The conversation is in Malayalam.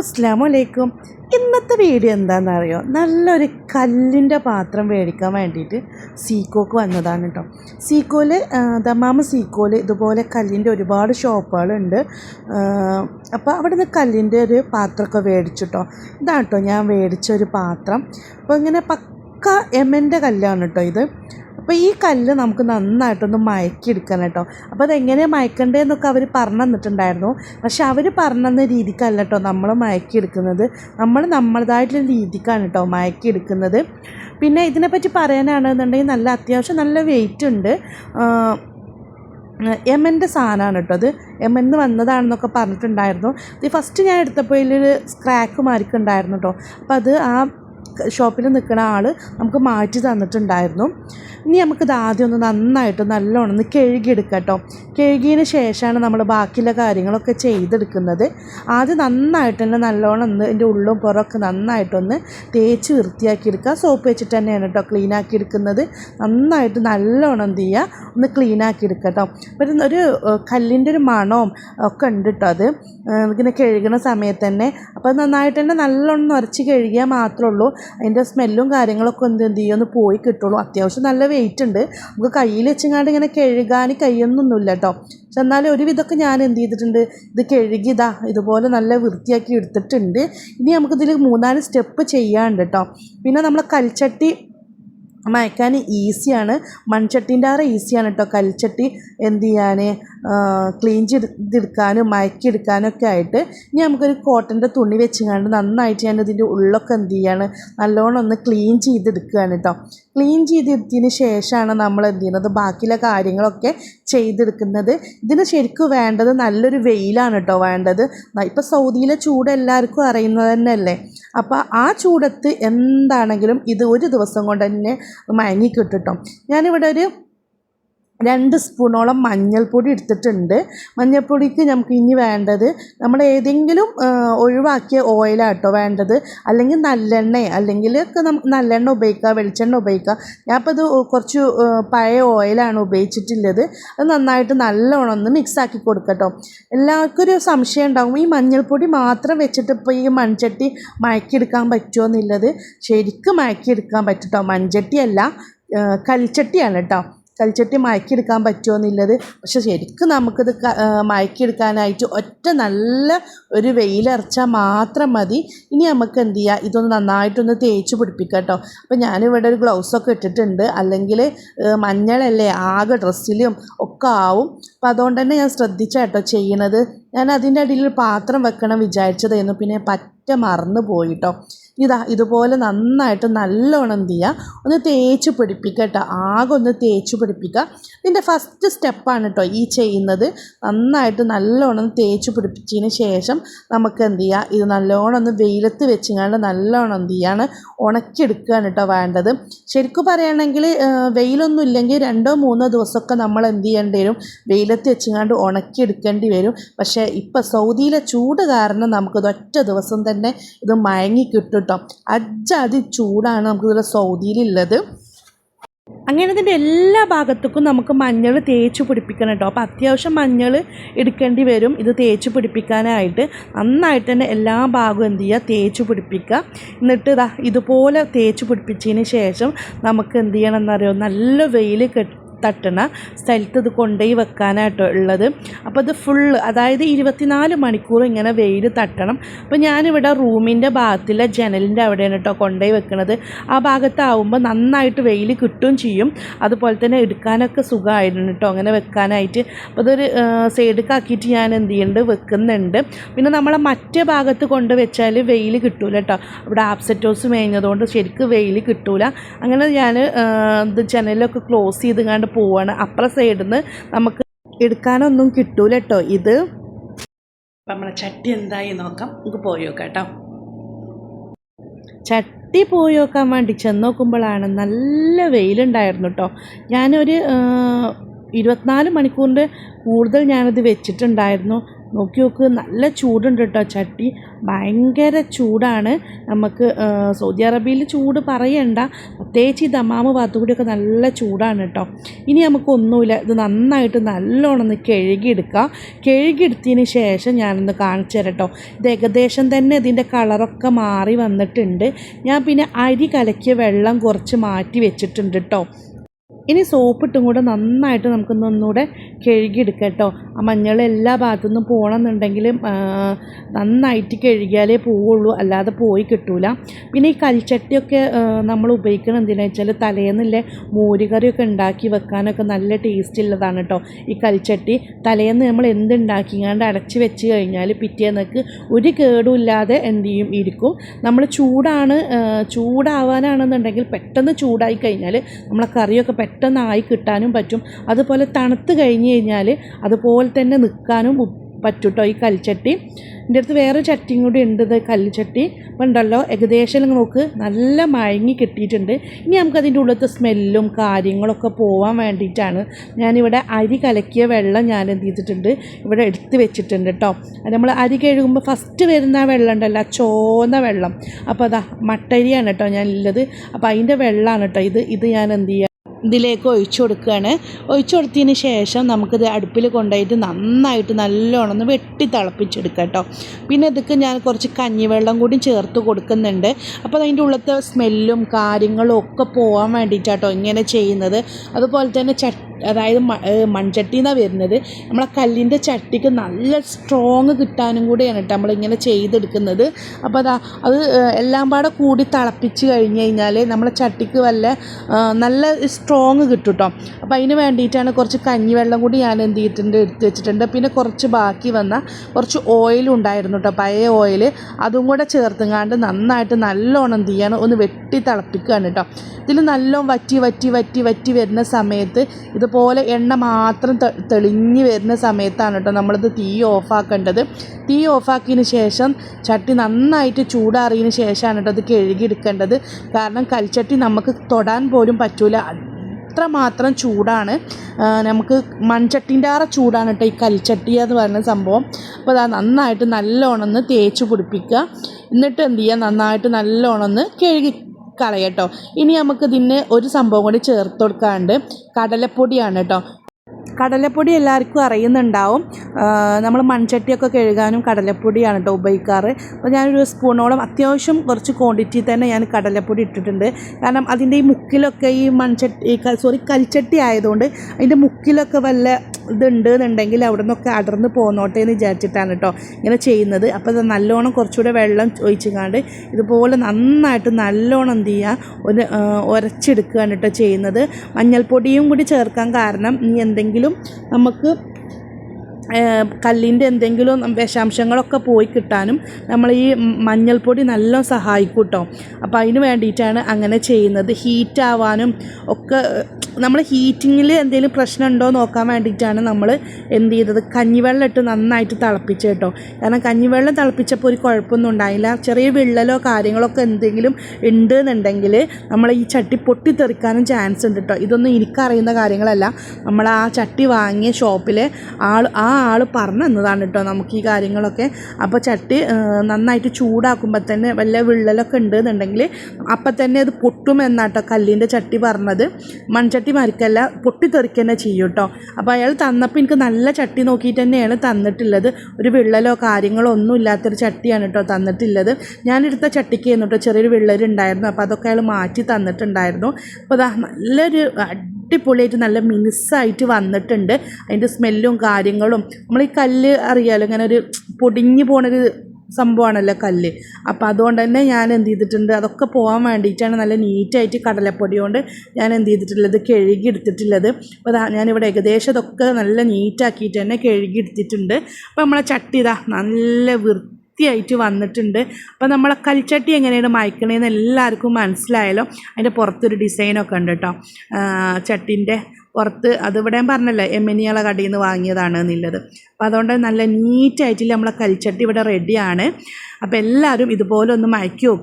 അസ്സാം വലൈക്കും ഇന്നത്തെ വീഡിയോ എന്താണെന്നറിയോ നല്ലൊരു കല്ലിന്റെ പാത്രം മേടിക്കാൻ വേണ്ടിയിട്ട് സീക്കോക്ക് വന്നതാണ് കേട്ടോ സീക്കോയിൽ ദമാമ സീക്കോയിൽ ഇതുപോലെ കല്ലിന്റെ ഒരുപാട് ഷോപ്പുകളുണ്ട്. അപ്പോൾ അവിടെ നിന്ന് കല്ലിന്റെ ഒരു പാത്രമൊക്കെ മേടിച്ചു കേട്ടോ ഇതാണ് കേട്ടോ ഞാൻ മേടിച്ച ഒരു പാത്രം. അപ്പോൾ ഇങ്ങനെ പക്ക എമ്മന്റെ കല്ലാണ് കേട്ടോ ഇത്. അപ്പോൾ ഈ കല്ല് നമുക്ക് നന്നായിട്ടൊന്ന് മയക്കിയെടുക്കണം കേട്ടോ. അപ്പോൾ അതെങ്ങനെയാണ് മയക്കണ്ടേന്നൊക്കെ അവർ പറഞ്ഞു തന്നിട്ടുണ്ടായിരുന്നു പക്ഷെ അവർ പറഞ്ഞു രീതിക്കല്ല കേട്ടോ നമ്മൾ മയക്കിയെടുക്കുന്നത്. നമ്മൾ നമ്മളതായിട്ടുള്ള രീതിക്കാണ് കേട്ടോ മയക്കിയെടുക്കുന്നത്. പിന്നെ ഇതിനെപ്പറ്റി പറയാനാണെന്നുണ്ടെങ്കിൽ നല്ല അത്യാവശ്യം നല്ല വെയിറ്റ് ഉണ്ട്. എം എന്റെ സാധനമാണ് കേട്ടോ അത്. എം എന്ന് വന്നതാണെന്നൊക്കെ പറഞ്ഞിട്ടുണ്ടായിരുന്നു. ഇത് ഫസ്റ്റ് ഞാൻ എടുത്തപ്പോൾ ഇതിലൊരു സ്ക്രാക്ക് മാറിക്കുണ്ടായിരുന്നു കേട്ടോ. അപ്പോൾ അത് ആ ഷോപ്പിൽ നിൽക്കുന്ന ആൾ നമുക്ക് മാറ്റി തന്നിട്ടുണ്ടായിരുന്നു. ഇനി നമുക്കിത് ആദ്യം ഒന്ന് നന്നായിട്ട് നല്ലോണം ഒന്ന് കഴുകിയെടുക്കാം കേട്ടോ കഴുകിയതിന് ശേഷമാണ് നമ്മൾ ബാക്കിയുള്ള കാര്യങ്ങളൊക്കെ ചെയ്തെടുക്കുന്നത്. ആദ്യം നന്നായിട്ട് തന്നെ നല്ലോണം ഒന്ന് ഇതിന്റെ ഉള്ളും പുറമൊക്കെ നന്നായിട്ടൊന്ന് തേച്ച് വൃത്തിയാക്കി എടുക്കുക സോപ്പ് വെച്ചിട്ട് തന്നെയാണ് കേട്ടോ ക്ലീൻ ആക്കി എടുക്കുന്നത് നന്നായിട്ട് നല്ലോണം എന്ത് ചെയ്യുക? ഒന്ന് ക്ലീൻ ആക്കി എടുക്കുക കേട്ടോ. ഒരു കല്ലിന്റെ ഒരു മണവും ഒക്കെ ഉണ്ട് കേട്ടോ അത്. ഇങ്ങനെ കഴുകുന്ന സമയത്ത് തന്നെ. അപ്പോൾ നന്നായിട്ട് തന്നെ നല്ലോണം നിറച്ച് കഴുകിയാൽ മാത്രമേ ഉള്ളൂ. അതിന്റെ സ്മെല്ലും കാര്യങ്ങളൊക്കെ ഒന്ന് എന്ത് ചെയ്യുമെന്ന് പോയി കിട്ടുള്ളൂ. അത്യാവശ്യം നല്ല വെയിറ്റ് ഉണ്ട്. നമുക്ക് കയ്യിൽ വെച്ചങ്ങാണ്ട് ഇങ്ങനെ കഴുകാൻ കയ്യൊന്നൊന്നുമില്ല കേട്ടോ. പക്ഷെ എന്നാലും ഒരുവിധമൊക്കെ ഞാൻ എന്ത് ചെയ്തിട്ടുണ്ട് ഇത് കഴുകിയതാ ഇതുപോലെ നല്ല വൃത്തിയാക്കി എടുത്തിട്ടുണ്ട്. ഇനി നമുക്കിതിൽ മൂന്നാൽ സ്റ്റെപ്പ് ചെയ്യാണ്ട് കേട്ടോ. പിന്നെ നമ്മളെ കൽച്ചട്ടി മയക്കാൻ ഈസിയാണ്. മൺചട്ടീന്റെ ആറ് ഈസിയാണ് കേട്ടോ കൽച്ചട്ടി. എന്ത് ചെയ്യാൻ ക്ലീൻ ചെയ്തെടുക്കാനും മയക്കിയെടുക്കാനൊക്കെ ആയിട്ട് ഇനി നമുക്കൊരു കോട്ടന്റെ തുണി വെച്ചുകൊണ്ട് നന്നായിട്ട് ഞാൻ ഇതിന്റെ ഉള്ളൊക്കെ എന്ത് ചെയ്യാണ് നല്ലോണം ഒന്ന് ക്ലീൻ ചെയ്തെടുക്കുകയാണ് കേട്ടോ ക്ലീൻ ചെയ്തെടുത്തതിന് ശേഷമാണ് നമ്മൾ എന്ത് ചെയ്യുന്നത് ബാക്കിയുള്ള കാര്യങ്ങളൊക്കെ ചെയ്തെടുക്കുന്നത്. ഇതിന് ശരിക്കും വേണ്ടത് നല്ലൊരു വെയിലാണ് കേട്ടോ വേണ്ടത്. ഇപ്പോൾ സൗദിയിലെ ചൂട് എല്ലാവർക്കും അറിയുന്നത് തന്നെയല്ലേ? അപ്പോൾ ആ ചൂടത്ത് എന്താണെങ്കിലും ഇത് ഒരു ദിവസം കൊണ്ട് തന്നെ മയങ്ങി കിട്ടും ഞാനിവിടെ ഒരു രണ്ട് സ്പൂണോളം മഞ്ഞൾപ്പൊടി എടുത്തിട്ടുണ്ട്. മഞ്ഞൾപ്പൊടിക്ക് നമുക്ക് ഇനി വേണ്ടത് നമ്മൾ ഏതെങ്കിലും ഒഴിവാക്കിയ ഓയിലാട്ടോ വേണ്ടത്. അല്ലെങ്കിൽ നല്ലെണ്ണ അല്ലെങ്കിൽ ഒക്കെ നമുക്ക് നല്ലെണ്ണ ഉപയോഗിക്കുക വെളിച്ചെണ്ണ ഉപയോഗിക്കുക ഞാനിപ്പോൾ ഇത് കുറച്ച് പഴയ ഓയിലാണ് ഉപയോഗിച്ചിട്ടുള്ളത്. അത് നന്നായിട്ട് നല്ലോണം ഒന്ന് മിക്സാക്കി കൊടുക്കട്ടോ. എല്ലാവർക്കും ഒരു സംശയം ഉണ്ടാകും ഈ മഞ്ഞൾപ്പൊടി മാത്രം വെച്ചിട്ട് ഇപ്പോൾ ഈ മൺചട്ടി മയക്കിയെടുക്കാൻ പറ്റുമോ എന്നുള്ളത്. ശരിക്കും മയക്കിയെടുക്കാൻ പറ്റും കേട്ടോ മൺചട്ടിയല്ല കൽച്ചട്ടിയാണ് കേട്ടോ. കൽച്ചട്ടി മയക്കിയെടുക്കാൻ പറ്റുമോ എന്നുള്ളത്. പക്ഷെ ശരിക്കും നമുക്കിത് മയക്കിയെടുക്കാനായിട്ട് ഒറ്റ നല്ല ഒരു വെയിലറച്ചാൽ മാത്രം മതി. ഇനി നമുക്ക് എന്ത് ചെയ്യുക ഇതൊന്ന് നന്നായിട്ടൊന്ന് തേച്ച് പിടിപ്പിക്കാം കേട്ടോ. അപ്പോൾ ഞാനിവിടെ ഒരു ഗ്ലൗസൊക്കെ ഇട്ടിട്ടുണ്ട്. അല്ലെങ്കിൽ മഞ്ഞളല്ലേ ആകെ ഡ്രസ്സിലും ഒക്കെ ആവും. അപ്പോൾ അതുകൊണ്ട് തന്നെ ഞാൻ ശ്രദ്ധിച്ച കേട്ടോ ചെയ്യണത്. ഞാൻ അതിന്റെ അടിയിൽ പാത്രം വെക്കണം വിചാരിച്ചതായിരുന്നു. പിന്നെ പറ്റ മറന്നു പോയിട്ടോ ഇതാ ഇതുപോലെ നന്നായിട്ട് നല്ലോണം എന്ത് ചെയ്യുക ഒന്ന് തേച്ച് പിടിപ്പിക്കുക കേട്ടോ. ആകെ ഒന്ന് തേച്ച് പിടിപ്പിക്കുക ഇതിന്റെ ഫസ്റ്റ് സ്റ്റെപ്പാണ് കേട്ടോ ഈ ചെയ്യുന്നത്. നന്നായിട്ട് നല്ലോണം തേച്ച് പിടിപ്പിച്ചതിന് ശേഷം നമുക്ക് എന്ത് ചെയ്യുക ഇത് നല്ലോണം ഒന്ന് വെയിലത്ത് വെച്ചുകൊണ്ട് നല്ലോണം എന്ത് ചെയ്യാണ് ഉണക്കിയെടുക്കുകയാണ് കേട്ടോ വേണ്ടത്. ശരിക്കും പറയുകയാണെങ്കിൽ വെയിലൊന്നും ഇല്ലെങ്കിൽ രണ്ടോ മൂന്നോ ദിവസമൊക്കെ നമ്മൾ എന്ത് ചെയ്യേണ്ടി വരും? വെയിലത്ത് വെച്ചുകൊണ്ട് ഉണക്കിയെടുക്കേണ്ടി വരും. പക്ഷേ ഇപ്പം സൗദിയിലെ ചൂട് കാരണം നമുക്കിത് ഒറ്റ ദിവസം തന്നെ ഇത് മയങ്ങി കിട്ടും. കേട്ടോ. അജ്ജാതി ചൂടാണ് നമുക്ക് നമുക്കിവിടെ സൗദിയിലുള്ളത്. അങ്ങനെ ഇതിന്റെ എല്ലാ ഭാഗത്തേക്കും നമുക്ക് മഞ്ഞൾ തേച്ച് പിടിപ്പിക്കണം കേട്ടോ. അപ്പോൾ അത്യാവശ്യം മഞ്ഞൾ എടുക്കേണ്ടി വരും. ഇത് തേച്ച് പിടിപ്പിക്കാനായിട്ട് നന്നായിട്ട് തന്നെ എല്ലാ ഭാഗവും എന്ത് ചെയ്യുക തേച്ച് പിടിപ്പിക്കുക. എന്നിട്ട് ഇതാ ഇതുപോലെ തേച്ച് പിടിപ്പിച്ചതിന് ശേഷം നമുക്ക് എന്ത് ചെയ്യണം എന്നറിയോ നല്ല വെയിൽ കെട്ടി തട്ടണ സ്ഥലത്ത് ഇത് കൊണ്ടുപോയി വെക്കാനായിട്ട് ഉള്ളത്. അപ്പോൾ ഇത് ഫുള്ള് അതായത് ഇരുപത്തിനാല് മണിക്കൂർ ഇങ്ങനെ വെയിൽ തട്ടണം. അപ്പോൾ ഞാനിവിടെ റൂമിന്റെ ഭാഗത്തിലെ ജനലിന്റെ അവിടെയാണ് കേട്ടോ കൊണ്ടുപോയി വെക്കുന്നത് ആ ഭാഗത്താവുമ്പോൾ നന്നായിട്ട് വെയിൽ കിട്ടുകയും ചെയ്യും. അതുപോലെ തന്നെ എടുക്കാനൊക്കെ സുഖമായിരുന്നു കേട്ടോ അങ്ങനെ വെക്കാനായിട്ട്. അപ്പോൾ അതൊരു സൈഡിക്കാക്കിയിട്ട് ഞാൻ എന്ത് ചെയ്യുന്നുണ്ട്? വെക്കുന്നുണ്ട്. പിന്നെ നമ്മളെ മറ്റേ ഭാഗത്ത് കൊണ്ട് വെച്ചാൽ വെയിൽ കിട്ടൂല കേട്ടോ. ഇവിടെ ആപ്സെറ്റോസ് മേഞ്ഞതുകൊണ്ട് ശരിക്കും വെയിൽ കിട്ടൂല. അങ്ങനെ ഞാൻ ജനലൊക്കെ ക്ലോസ് ചെയ്ത് കണ്ട് പോവാണ്. അപ്പുറ സൈഡിൽ നിന്ന് നമുക്ക് എടുക്കാനൊന്നും കിട്ടൂല കേട്ടോ ഇത് നമ്മളെ ചട്ടി എന്തായി നോക്കാം. നമുക്ക് പോയി നോക്കാം കേട്ടോ. ചട്ടി പോയി നോക്കാൻ വേണ്ടി ചെന്ന് നോക്കുമ്പോഴാണ് നല്ല വെയിലുണ്ടായിരുന്നു കേട്ടോ ഞാനൊരു ഇരുപത്തിനാല് മണിക്കൂറിന്റെ കൂടുതൽ ഞാനത് വെച്ചിട്ടുണ്ടായിരുന്നു. നോക്കി നോക്ക് നല്ല ചൂടുണ്ട് കേട്ടോ ചട്ടി. ഭയങ്കര ചൂടാണ്. നമുക്ക് സൗദി അറേബ്യയിൽ ചൂട് പറയണ്ട. പ്രത്യേകിച്ച് ഈ ദമാമ് ഭാഗത്തുകൂടിയൊക്കെ നല്ല ചൂടാണ് കേട്ടോ ഇനി നമുക്കൊന്നുമില്ല ഇത് നന്നായിട്ട് നല്ലോണം ഒന്ന് കഴുകിയെടുക്കുക കഴുകിയെടുത്തതിന് ശേഷം ഞാനൊന്ന് കാണിച്ചു തരാം കേട്ടോ ഇത് ഏകദേശം തന്നെ ഇതിന്റെ കളറൊക്കെ മാറി വന്നിട്ടുണ്ട്. ഞാൻ പിന്നെ അരി കലക്കിയ വെള്ളം കുറച്ച് മാറ്റി വെച്ചിട്ടുണ്ട് കേട്ടോ ഇനി സോപ്പിട്ടും കൂടെ നന്നായിട്ട് നമുക്കൊന്ന് ഒന്നുകൂടെ കഴുകിയെടുക്കാം കേട്ടോ ആ മഞ്ഞൾ എല്ലാ ഭാഗത്തുനിന്നും പോകണമെന്നുണ്ടെങ്കിൽ നന്നായിട്ട് കഴുകിയാലേ പോവുള്ളൂ. അല്ലാതെ പോയി കിട്ടൂല. പിന്നെ ഈ കൽച്ചട്ടിയൊക്കെ നമ്മൾ ഉപയോഗിക്കണം എന്തിനാ വെച്ചാൽ തലേന്നില്ലേ മോരുകറിയൊക്കെ ഉണ്ടാക്കി വെക്കാനൊക്കെ നല്ല ടേസ്റ്റ് ഉള്ളതാണ് കേട്ടോ ഈ കൽച്ചട്ടി തലേന്ന് നമ്മൾ എന്തുണ്ടാക്കിങ്ങാണ്ട് അടച്ച് വെച്ച് കഴിഞ്ഞാൽ പിറ്റേന്നൊക്കെ ഒരു കേടും ഇല്ലാതെ എന്ത് ചെയ്യും? ഇരിക്കും. നമ്മൾ ചൂടാണ് ചൂടാവാനാണെന്നുണ്ടെങ്കിൽ പെട്ടെന്ന് ചൂടായി കഴിഞ്ഞാൽ നമ്മളെ കറിയൊക്കെ പെട്ടെന്ന് ആയി കിട്ടാനും പറ്റും. അതുപോലെ തണുത്ത് കഴിഞ്ഞ് കഴിഞ്ഞാൽ അതുപോലെ തന്നെ നിൽക്കാനും പറ്റും കേട്ടോ ഈ കൽച്ചട്ടി. എന്റെ അടുത്ത് വേറെ ചട്ടിയും കൂടി ഉണ്ട് ഇത് കല്ലുചട്ടി അപ്പോൾ ഉണ്ടല്ലോ ഏകദേശം നോക്ക് നല്ല മയങ്ങി കിട്ടിയിട്ടുണ്ട്. ഇനി നമുക്കതിന്റെ ഉള്ളത്തെ സ്മെല്ലും കാര്യങ്ങളൊക്കെ പോകാൻ വേണ്ടിയിട്ടാണ് ഞാനിവിടെ അരി കലക്കിയ വെള്ളം ഞാൻ എന്ത് ചെയ്തിട്ടുണ്ട് ഇവിടെ എടുത്ത് വെച്ചിട്ടുണ്ട് കേട്ടോ. നമ്മൾ അരി കഴുകുമ്പോൾ ഫസ്റ്റ് വരുന്ന വെള്ളം ഉണ്ടല്ലോ ചോന്ന വെള്ളം. അപ്പോൾ അതാ മട്ടരിയാണ് കേട്ടോ ഞാൻ ഉള്ളത് അപ്പോൾ അതിന്റെ വെള്ളമാണ് കേട്ടോ ഇത്. ഇത് ഞാൻ എന്ത് ചെയ്യുക ഇതിലേക്ക് ഒഴിച്ചു കൊടുക്കുകയാണ്. ഒഴിച്ചു കൊടുത്തതിന് ശേഷം നമുക്കിത് അടുപ്പിൽ കൊണ്ടുപോയിട്ട് നന്നായിട്ട് നല്ലോണം ഒന്ന് വെട്ടി തിളപ്പിച്ചെടുക്കാം കേട്ടോ. പിന്നെ ഇതൊക്കെ ഞാൻ കുറച്ച് കഞ്ഞിവെള്ളം കൂടി ചേർത്ത് കൊടുക്കുന്നുണ്ട്. അപ്പോൾ അതിന്റെ ഉള്ളത്തെ സ്മെല്ലും കാര്യങ്ങളും ഒക്കെ പോകാൻ വേണ്ടിയിട്ടാട്ടോ ഇങ്ങനെ ചെയ്യുന്നത്. അതുപോലെ തന്നെ ചട്ടി അതായത് മൺചട്ടി എന്നാണ് വരുന്നത്. നമ്മളെ കല്ലിന്റെ ചട്ടിക്ക് നല്ല സ്ട്രോങ് കിട്ടാനും കൂടിയാണ് കേട്ടോ നമ്മളിങ്ങനെ ചെയ്തെടുക്കുന്നത്. അപ്പോൾ അതാ അത് എല്ലാം പാടെ കൂടി തിളപ്പിച്ച് കഴിഞ്ഞ് കഴിഞ്ഞാൽ നമ്മളെ ചട്ടിക്ക് വല്ല നല്ല സ്ട്രോങ് കിട്ടും കേട്ടോ അപ്പോൾ അതിന് വേണ്ടിയിട്ടാണ് കുറച്ച് കഞ്ഞിവെള്ളം കൂടി ഞാൻ എന്ത് ചെയ്തിട്ടുണ്ട് എടുത്ത് വെച്ചിട്ടുണ്ട്. പിന്നെ കുറച്ച് ബാക്കി വന്ന കുറച്ച് ഓയിൽ ഉണ്ടായിരുന്നു കേട്ടോ പഴയ ഓയിൽ അതും കൂടെ ചേർത്തുങ്ങാണ്ട് നന്നായിട്ട് നല്ലോണം എന്ത് ചെയ്യണം ഒന്ന് വെട്ടി തിളപ്പിക്കുകയാണ് കേട്ടോ ഇതിൽ നല്ലോണം വറ്റി വറ്റി വറ്റി വറ്റി വരുന്ന സമയത്ത് ഇതുപോലെ എണ്ണ മാത്രം തെളിഞ്ഞു വരുന്ന സമയത്താണ് കേട്ടോ നമ്മളിത് തീ ഓഫാക്കേണ്ടത്. തീ ഓഫാക്കിയതിന് ശേഷം ചട്ടി നന്നായിട്ട് ചൂടാറിയതിന് ശേഷമാണ് കേട്ടോ അത് കഴുകിയെടുക്കേണ്ടത്. കാരണം കൽച്ചട്ടി നമുക്ക് തൊടാൻ പോലും പറ്റൂല. അത്രമാത്രം ചൂടാണ്. നമുക്ക് മൺചട്ടിന്റെ ആറ ചൂടാണ് കേട്ടോ ഈ കൽച്ചട്ടി എന്ന് പറയുന്ന സംഭവം. അപ്പോൾ അത് നന്നായിട്ട് നല്ലോണം ഒന്ന് തേച്ച് പിടിപ്പിക്കുക. എന്നിട്ട് എന്ത് ചെയ്യുക? നന്നായിട്ട് നല്ലോണം ഒന്ന് കഴുകി കളയട്ടോ ഇനി നമുക്ക് ഇതിന് ഒരു സംഭവം കൂടി ചേർത്ത് കൊടുക്കാണ്ട് കടലപ്പൊടിയാണ് കേട്ടോ. കടലപ്പൊടി എല്ലാവർക്കും അറിയുന്നുണ്ടാവും. നമ്മൾ മൺചട്ടിയൊക്കെ കഴുകാനും കടലപ്പൊടിയാണ് കേട്ടോ ഉപയോഗിക്കാറ്. അപ്പോൾ ഞാനൊരു സ്പൂണോളം അത്യാവശ്യം കുറച്ച് ക്വാണ്ടിറ്റി തന്നെ ഞാൻ കടലപ്പൊടി ഇട്ടിട്ടുണ്ട്. കാരണം അതിന്റെ ഈ മുക്കിലൊക്കെ ഈ മൺചട്ടി സോറി കൽച്ചട്ടി ആയതുകൊണ്ട് അതിന്റെ മുക്കിലൊക്കെ വല്ല ഇതുണ്ട് എന്നുണ്ടെങ്കിൽ അവിടെ നിന്നൊക്കെ അടർന്ന് പോന്നോട്ടെ എന്ന് വിചാരിച്ചിട്ടാണ് കേട്ടോ ഇങ്ങനെ ചെയ്യുന്നത്. അപ്പോൾ ഇത് നല്ലോണം കുറച്ചുകൂടെ വെള്ളം ഒഴിച്ചുകാണ്ട് ഇതുപോലെ നന്നായിട്ട് നല്ലോണം എന്ത് ചെയ്യുക ഒരു ഉരച്ചെടുക്കുകയാണ് കേട്ടോ ചെയ്യുന്നത്. മഞ്ഞൾപ്പൊടിയും കൂടി ചേർക്കാൻ കാരണം ഇനി എന്തെങ്കിലും നമുക്ക് കല്ലിന്റെ എന്തെങ്കിലും വിഷാംശങ്ങളൊക്കെ പോയി കിട്ടാനും നമ്മൾ ഈ മഞ്ഞൾപ്പൊടി നല്ല സഹായിക്കും കേട്ടോ അപ്പോൾ അതിന് വേണ്ടിയിട്ടാണ് അങ്ങനെ ചെയ്യുന്നത്. ഹീറ്റ് ആവാനും ഒക്കെ നമ്മൾ ഹീറ്റിങ്ങിൽ എന്തെങ്കിലും പ്രശ്നം ഉണ്ടോ നോക്കാൻ വേണ്ടിയിട്ടാണ് നമ്മൾ എന്ത് ചെയ്തത്? കഞ്ഞിവെള്ളം ഇട്ട് നന്നായിട്ട് തിളപ്പിച്ച് കേട്ടോ. കാരണം കഞ്ഞിവെള്ളം തിളപ്പിച്ചപ്പോൾ ഒരു കുഴപ്പമൊന്നും ഉണ്ടായില്ല. ചെറിയ വിള്ളലോ കാര്യങ്ങളൊക്കെ എന്തെങ്കിലും ഉണ്ട് എന്നുണ്ടെങ്കിൽ നമ്മൾ ഈ ചട്ടി പൊട്ടിത്തെറിക്കാനും ചാൻസ് ഉണ്ട് കേട്ടോ. ഇതൊന്നും എനിക്കറിയുന്ന കാര്യങ്ങളല്ല. നമ്മൾ ആ ചട്ടി വാങ്ങിയ ഷോപ്പിലെ ആൾ ആ ആൾ പറഞ്ഞു തന്നതാണ് കേട്ടോ നമുക്ക് ഈ കാര്യങ്ങളൊക്കെ. അപ്പോൾ ചട്ടി നന്നായിട്ട് ചൂടാക്കുമ്പോൾ തന്നെ വല്ല വിള്ളലൊക്കെ ഉണ്ട് എന്നുണ്ടെങ്കിൽ അപ്പം തന്നെ അത് പൊട്ടുമെന്നാട്ടോ കല്ലിന്റെ ചട്ടി പറഞ്ഞത്. മൺചട്ടി മരിക്കല്ല പൊട്ടിത്തെറിക്കുക തന്നെ ചെയ്യും കേട്ടോ. അപ്പോൾ അയാൾ തന്നപ്പോൾ എനിക്ക് നല്ല ചട്ടി നോക്കിയിട്ട് തന്നെയാണ് തന്നിട്ടുള്ളത്. ഒരു വിള്ളലോ കാര്യങ്ങളോ ഒന്നും ഇല്ലാത്തൊരു ചട്ടിയാണ് കേട്ടോ തന്നിട്ടുള്ളത്. ഞാനെടുത്ത ചട്ടിക്ക് കേട്ടോ ചെറിയൊരു വിള്ളലുണ്ടായിരുന്നു. അപ്പോൾ അതൊക്കെ അയാൾ മാറ്റി തന്നിട്ടുണ്ടായിരുന്നു. അപ്പോൾ അതാ നല്ലൊരു അടിപൊളിയായിട്ട് നല്ല മിനുസായിട്ട് വന്നിട്ടുണ്ട്. അതിന്റെ സ്മെല്ലും കാര്യങ്ങളും. നമ്മൾ ഈ കല്ല് അറിയാലോ ഇങ്ങനെ ഒരു പൊടിഞ്ഞു പോണൊരു സംഭവമാണല്ലോ കല്ല്. അപ്പോൾ അതുകൊണ്ട് തന്നെ ഞാൻ എന്ത് ചെയ്തിട്ടുണ്ട് അതൊക്കെ പോകാൻ വേണ്ടിയിട്ടാണ് നല്ല നീറ്റായിട്ട് കടലപ്പൊടി കൊണ്ട് ഞാൻ എന്ത് ചെയ്തിട്ടുള്ളത് കഴുകി എടുത്തിട്ടുള്ളത്. അപ്പോൾ ഞാനിവിടെ ഏകദേശം ഇതൊക്കെ നല്ല നീറ്റാക്കിയിട്ട് തന്നെ കഴുകി എടുത്തിട്ടുണ്ട്. അപ്പോൾ നമ്മളെ ചട്ടി നല്ല വൃത്തി വൃത്തിയായിട്ട് വന്നിട്ടുണ്ട്. അപ്പോൾ നമ്മളെ കൽച്ചട്ടി എങ്ങനെയാണ് മായ്ക്കണേന്ന് എല്ലാവർക്കും മനസ്സിലായാലോ അതിന്റെ പുറത്തൊരു ഡിസൈനൊക്കെ ഉണ്ട് കേട്ടോ ചട്ടിന്റെ പുറത്ത് അതിവിടെ പറഞ്ഞല്ലോ എമ്മനിയാളെ കടയിൽ നിന്ന് വാങ്ങിയതാണ് എന്നുള്ളത്. അപ്പോൾ അതുകൊണ്ട് നല്ല നീറ്റായിട്ട് നമ്മളെ കൽച്ചട്ടി ഇവിടെ റെഡിയാണ് അപ്പോൾ എല്ലാവരും ഇതുപോലെ ഒന്ന് മയക്കി